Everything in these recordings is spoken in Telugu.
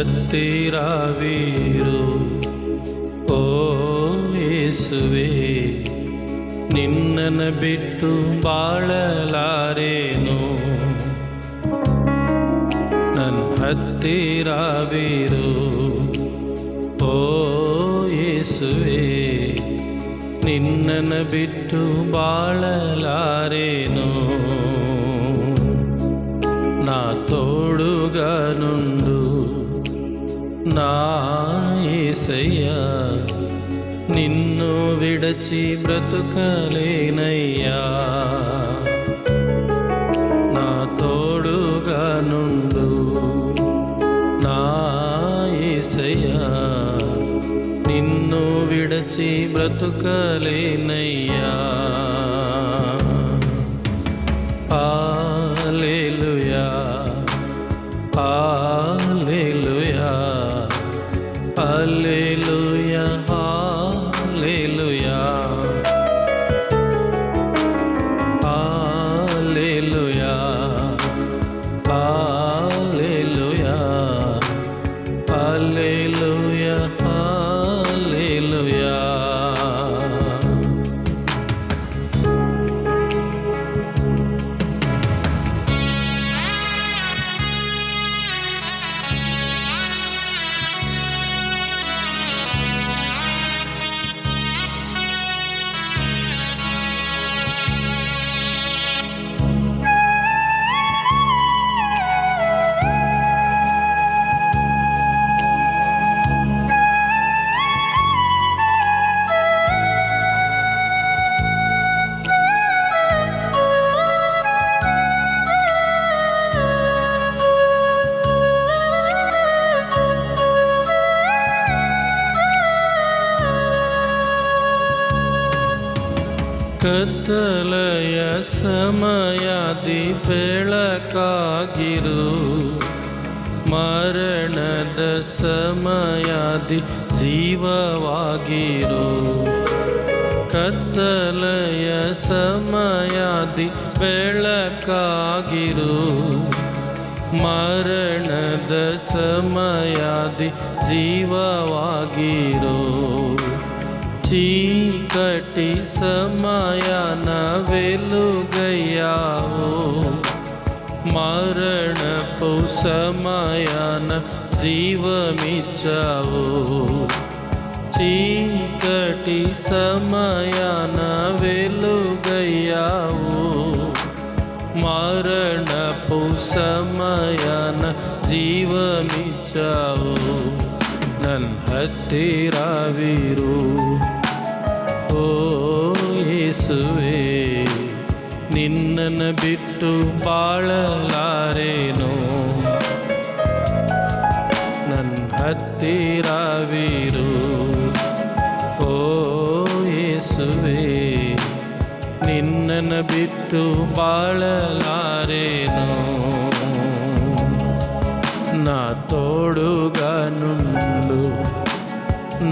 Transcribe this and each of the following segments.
ಹತ್ತಿರವಿರು ಓ ಯೇಸುವೆ ನಿನ್ನನ್ನು ಬಿಟ್ಟು ಬಾಳಲಾರೇನು ನನ್ನ ಹತ್ತಿರವಿರು ಓ ಯೇಸುವೆ ನಿನ್ನನ್ನು ಬಿಟ್ಟು ಬಾಳಲಾರೇನು నా తోడుగా నుండు నాయసయ్యా నిన్ను విడచి బ్రతుకలేనయ్యా. నా తోడుగా నుండు నాయసయ్యా నిన్ను విడచి బ్రతుకలేనయ్యా. Hallelujah. ಕತ್ತಲೆಯ ಸಮಯಾದಿ ಬೆಳಕಾಗಿರು. ಮರಣದ ಸಮಯಾದಿ ಜೀವವಾಗಿರು. ಕತ್ತಲೆಯ ಸಮಯಾದಿ ಬೆಳಕಾಗಿರು. ಮರಣದ ಸಮಯಾದಿ ಜೀವವಾಗಿರು. చీకటి సమయాన వెలుగయ్యావు మరణపు సమయాన జీవమిచ్చావు చీకటి సమయాన వెలుగయ్యావు మరణపు సమయాన జీవమిచ్చావు ನನ್ನ ಹತ್ತಿರವಿರು ಓ ಯೇಸುವೆ ನಿನ್ನನ್ನು ಬಿಟ್ಟು ಬಾಳಲಾರೇನು ನನ್ನ ಹತ್ತಿರವಿರು ಓ ಯೇಸುವೆ ನಿನ್ನನ್ನು ಬಿಟ್ಟು ಬಾಳಲಾರೇನು నా తోడుగా నుండు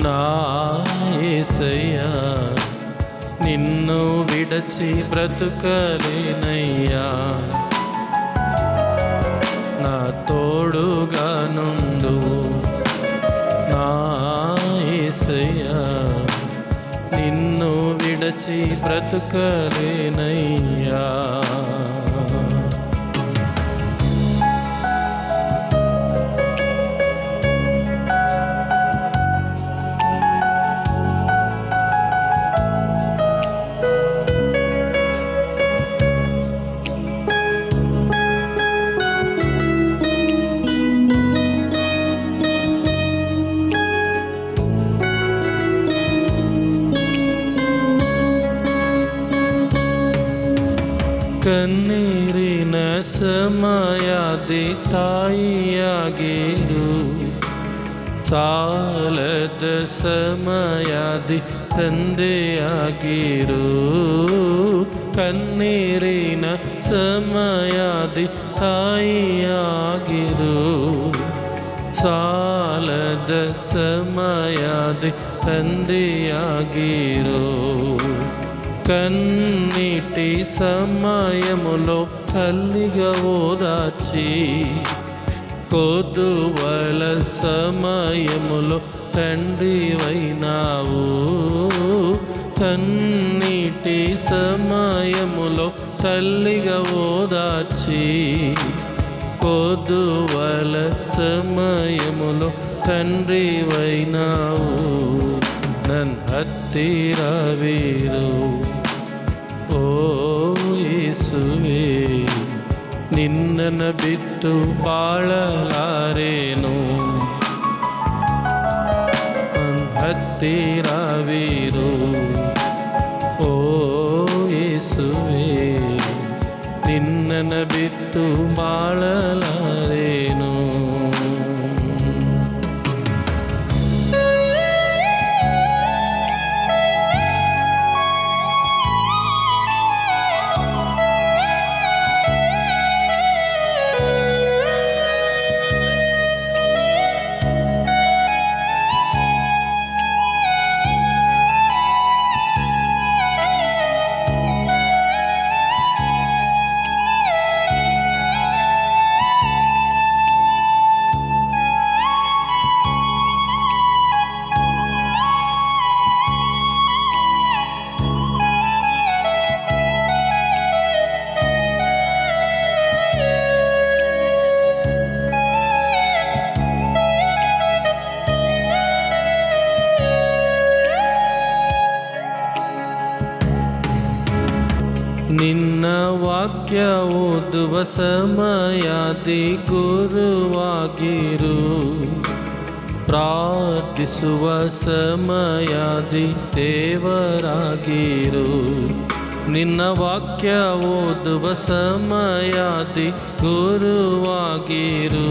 నా యేసయ్యా నిన్ను విడచి బ్రతుకలేనయ్యా. నా తోడుగా నుండు నా యేసయ్యా నిన్ను విడచి బ్రతుకలేనయ్యా. ಕಣ್ಣೀರಿನ ಸಮಯಾದಿ ತಾಯಿಯಾಗಿರು ಸಾಲದ ಸಮಯಾದಿ ತಂದೆಯಾಗಿರು ಕಣ್ಣೀರಿನ ಸಮಯಾದಿ ತಾಯಿಯಾಗಿರು ಸಾಲದ ಸಮಯಾದಿ ತಂದೆಯಾಗಿರು కన్నీటి సమయములో తల్లిగా ఓదాచి కొదువల సమయములో తండ్రివైనావు కన్నీటి సమయములో తల్లిగా ఓదార్చి కొదువల సమయములో తండ్రివైనావు నన్ హత్తిరా వీరు. ಓ ಯೇಸುವೆ ನಿನ್ನನ ಬಿಟ್ಟು ಬಾಳಲಾರೇನು? ಹತ್ತಿರವಿರು ಓ ಯೇಸುವೆ ನಿನ್ನನ ಬಿಟ್ಟು ಬಾಳಲಾರೇನು? ನಿನ್ನ ವಾಕ್ಯ ಓದುವ ಸಮಯಾದಿ ಗುರುವಾಗಿರು ಪ್ರಾರ್ಥಿಸುವ ಸಮಯಾದಿ ದೇವರಾಗಿರು. ನಿನ್ನ ವಾಕ್ಯ ಓದುವ ಸಮಯಾದಿ ಗುರುವಾಗಿರು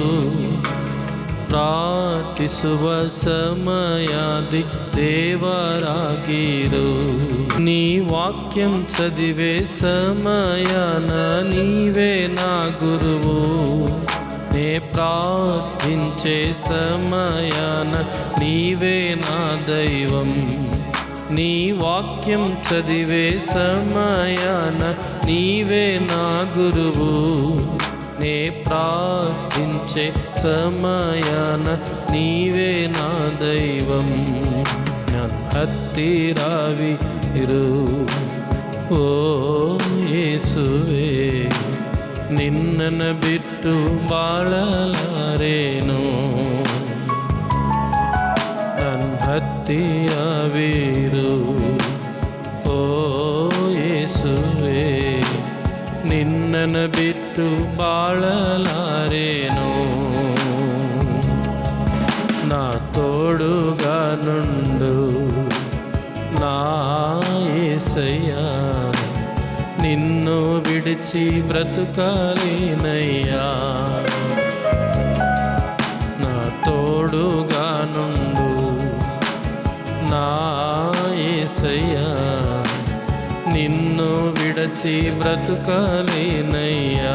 ಪ್ರಾರ್ಥಿಸುವ ಸಮಯಾದಿ ದೇವರಾಗಿರು నీ వాక్యం చదివే సమయాన నీవే నా గురువు నే ప్రార్థించే సమయాన నీవే నా దైవం నీ వాక్యం చదివే సమయాన నీవే నా గురువు నే ప్రార్థించే సమయాన నీవే నా దైవం ಹತ್ತಿರಾವಿ ಇರು ಓ ಯೇಸುವೆ ನಿನ್ನನ್ನು ಬಿಟ್ಟು ಬಾಳಲಾರೇನು ನನ್ನ ಹತ್ತಿರವಿರು ಓ ಯೇಸುವೆ ನಿನ್ನನ ಬಿಟ್ಟು ಬಾಳಲಾರೇನೋ? ನಾ ತೋಡುಗಾ ನುಂಡು నాయసయ్య నిన్ను విడిచి బ్రతుకాలేనయ్యా నా తోడుగా నుండు నాయసయ్య నిన్ను విడచి బ్రతుకాలేనయ్యా.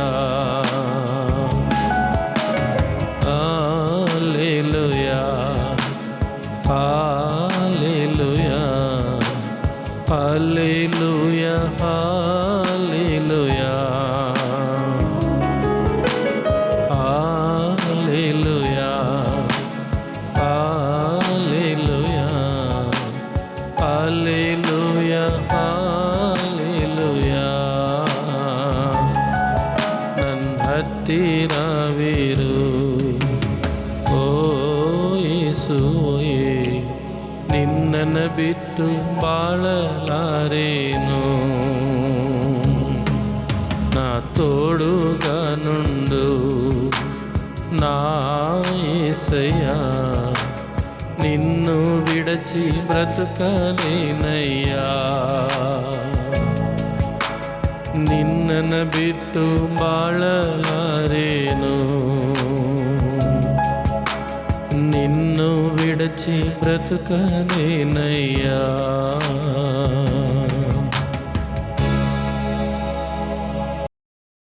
ബിറ്റു വാളലാരേനു നാ തോടുകനുണ്ടു നായ നിന്നു വിടച്ചി ബ്രതുക്കലിനയ്യ. നിന്നനെ ബിറ്റു വാളലാരേനു విడిచి బ్రతుకలేనయ్యా.